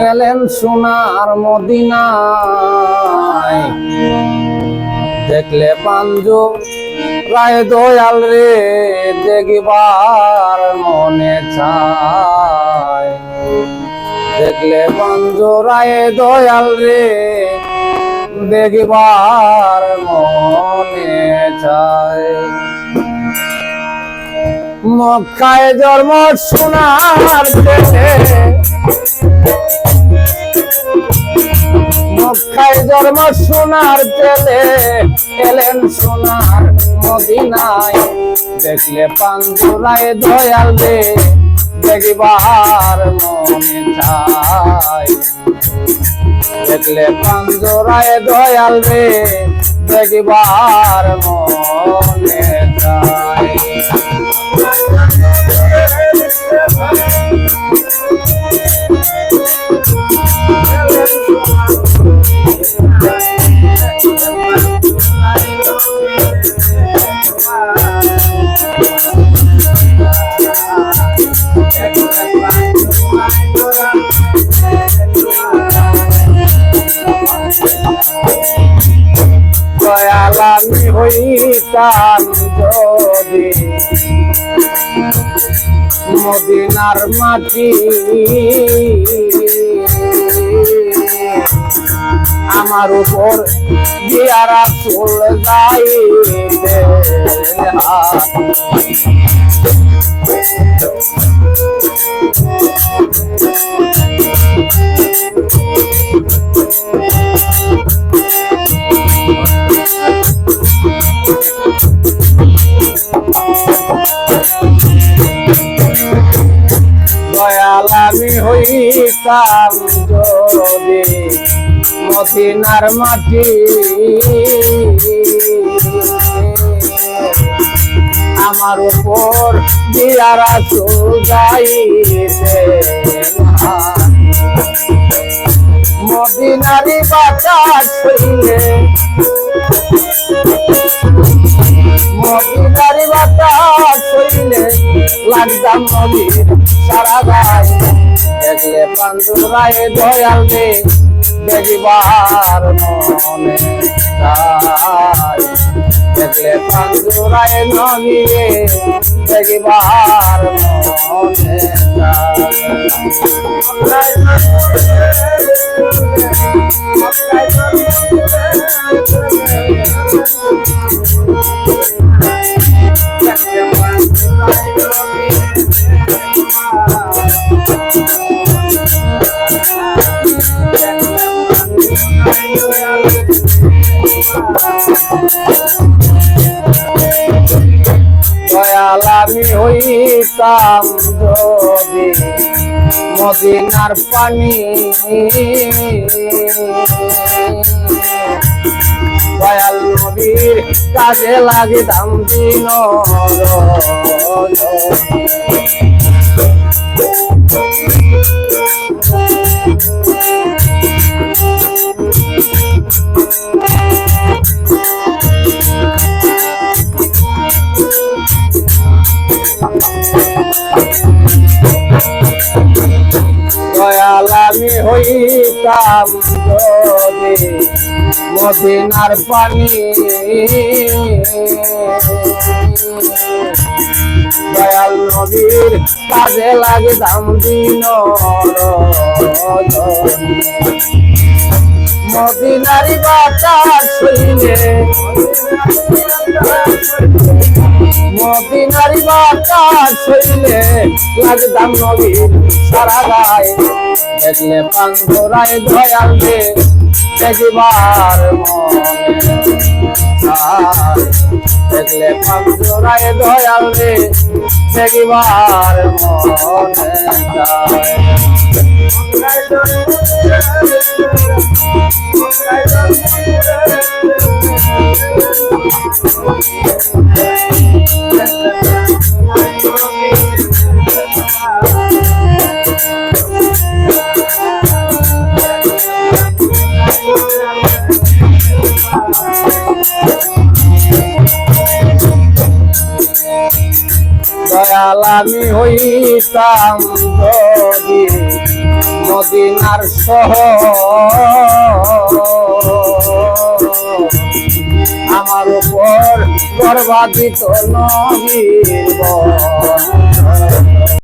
এলেন সোনার মদিনায়। দেখলে পাঞ্জু রায় দয়াল রে, দেখিবার মনে চায়। দেখলে পাঞ্জু রায় দয়াল রে, দেখিবার মনে চায়। মক্কায় জন্ম সোনার দেশে মক্কায় জন্ম সোনার তেলে, এলেন সোনার মদিনায়। দেখলে পাঞ্জুরায় দয়াল রে, দেখিবার মনে চায়। দেখলে পাঞ্জুরায় দয়াল রে, দেখিবার মনে চায়। দয়াল হইতাম যদি মদিনার মাটি। আমার উপর দিয়ারা চল যাইতে আমি হইতাম যদি মদিনার মাটি আমার উপর দিয়ারা যাইতে বাতাস হইলে মদিনারি বাতাস হইলে লাগতাম নদীর সারা গায়ে দেখলে পাঞ্জুরায় দয়াল রে, দেখিবার মনে চায় দেখলে পাঞ্জুরায় নদী রে, দেখিবার মনে দয়াল আমি হইতাম যদি মদিনার পানি। দয়াল নবীর কাজে লাগিতাম দিন আমি হইতাম যদি মদিনার পানি। দয়াল নবীর কাজে লাগে দাম দিন মদিনারি বাতাস হইলে মদিনারি বাতাস হইলে লাগদাম নবী সারা গায়ে। দেখলে পাঙ্গরায় দয়াল রে দেখিবার। দেখলে পাঙ্গরায় দয়াল রে দেখিবার মনে চায়। আমি হইতাম যদি মদিনার সহ আমার উপর গর্বাদিত নবীর বর